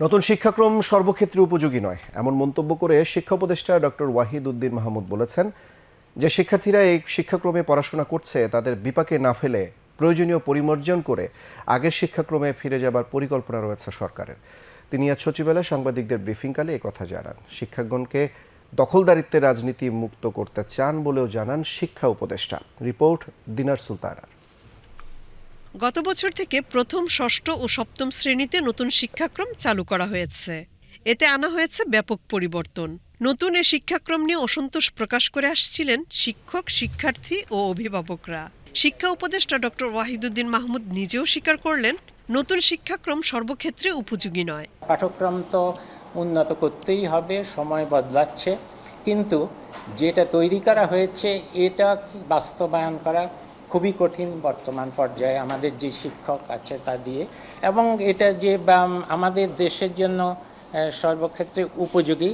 নতুন শিক্ষাক্রম সর্বক্ষেত্রে উপযোগী নয়। এমন মন্তব্য করে শিক্ষা উপদেষ্টা ডক্টর ওয়াহিদ উদ্দিন মাহমুদ বলেছেন যে শিক্ষার্থীরা এই শিক্ষাক্রমে পড়াশোনা করছে, তাদের বিপাকে না ফেলে প্রয়োজনীয় পরিমার্জন করে আগের শিক্ষাক্রমে ফিরে যাবার পরিকল্পনা রয়েছে সরকারের। তিনি আজ সচিবালয়ে সাংবাদিকদের ব্রিফিংকালে কথা জানান। শিক্ষাগণকে দখলদারিত্বের রাজনীতি মুক্ত করতে চান বলেও জানান শিক্ষা উপদেষ্টা। রিপোর্ট দিনার সুলতানার। গত বছর থেকে প্রথম, ষষ্ঠ ও সপ্তম শ্রেণীতে নতুন শিক্ষাক্রম চালু করা হয়েছে। এতে আনা হয়েছে ব্যাপক পরিবর্তন। নতুন এ শিক্ষাক্রম নিয়ে অসন্তোষ প্রকাশ করে আসছিলেন শিক্ষক, শিক্ষার্থী ও অভিভাবকরা। শিক্ষা উপদেষ্টা ডক্টর ওয়াহিদুদ্দিন মাহমুদ নিজেও স্বীকার করলেন, নতুন শিক্ষাক্রম সর্বক্ষেত্রে উপযোগী নয়। পাঠ্যক্রম তো উন্নত করতেই হবে, সময় বদলাচ্ছে। কিন্তু যেটা তৈরি করা হয়েছে, এটা বাস্তবায়ন করা খুবই কঠিন বর্তমান পর্যায়ে আমাদের যে শিক্ষক আছে তা দিয়ে। এবং এটা যে আমাদের দেশের জন্য সর্বক্ষেত্রে উপযোগী,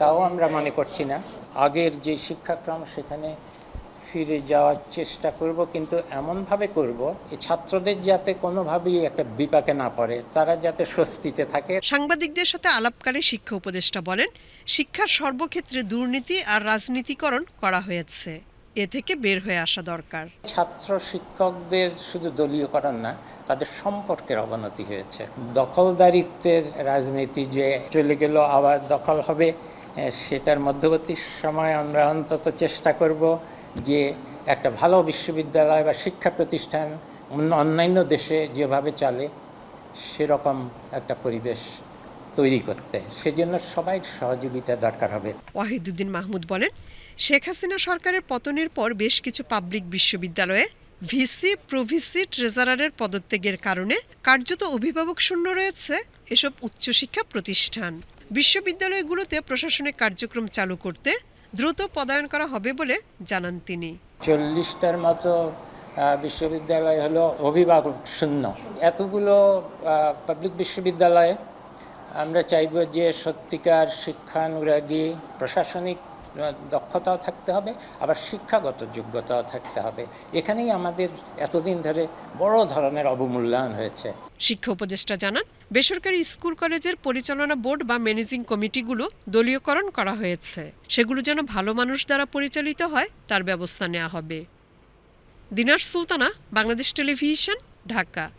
তাও আমরা মনে করছি না। আগের যে শিক্ষাক্রম, সেখানে ফিরে যাওয়ার চেষ্টা করব, কিন্তু এমনভাবে করব এই ছাত্রদের যাতে কোনোভাবেই একটা বিপাকে না পড়ে, তারা যাতে স্বস্তিতে থাকে। সাংবাদিকদের সাথে আলাপকালে শিক্ষা উপদেষ্টা বলেন, শিক্ষার সর্বক্ষেত্রে দুর্নীতি আর রাজনীতিকরণ করা হয়েছে। এ থেকে বের হয়ে আসা দরকার। ছাত্র শিক্ষকদের শুধু দলীয়করণ না, তাদের সম্পর্কের অবনতি হয়েছে। দখলদারিত্বের রাজনীতি যে চলে গেল, আবার দখল হবে সেটার মধ্যবর্তী সময় আমরা অন্তত চেষ্টা করব যে একটা ভালো বিশ্ববিদ্যালয় বা শিক্ষা প্রতিষ্ঠান অন্যান্য দেশে যেভাবে চলে, সেরকম একটা পরিবেশ তৈরি করতে। সেজন্য সবাই সহযোগিতা দরকার হবে। ওয়াহিদুদ্দিন মাহমুদ বলেন শেখ হাসিনা সরকারের পতনের পর বেশ কিছু পাবলিক বিশ্ববিদ্যালয়ে ভিসি প্রভিসি ট্রেজারারের পদত্যাগের কারণে কার্যত অভিভাবক শূন্য রয়েছে এসব উচ্চশিক্ষা প্রতিষ্ঠান। বিশ্ববিদ্যালয়গুলোতে প্রশাসনিক কার্যক্রম চালু করতে দ্রুত পদায়ন করা হবে বলে জানান তিনি। চল্লিশটার মতো বিশ্ববিদ্যালয় হলো অভিভাবক শূন্য। এতগুলো পাবলিক বিশ্ববিদ্যালয়ে আমরা চাইব যে সত্যিকার শিক্ষানুরাগী প্রশাসনিক দক্ষতাও থাকতে হবে, আবার শিক্ষাগত যোগ্যতাও থাকতে হবে। এখানেই আমাদের এতদিন ধরে বড় ধরনের অবমূল্যায়ন হয়েছে। শিক্ষা উপদেষ্টা জানান, বেসরকারি স্কুল কলেজের পরিচালনা বোর্ড বা ম্যানেজিং কমিটিগুলো দলীয়করণ করা হয়েছে। সেগুলো যেন ভালো মানুষ দ্বারা পরিচালিত হয়, তার ব্যবস্থা নেওয়া হবে। দিনার সুলতানা, বাংলাদেশ টেলিভিশন, ঢাকা।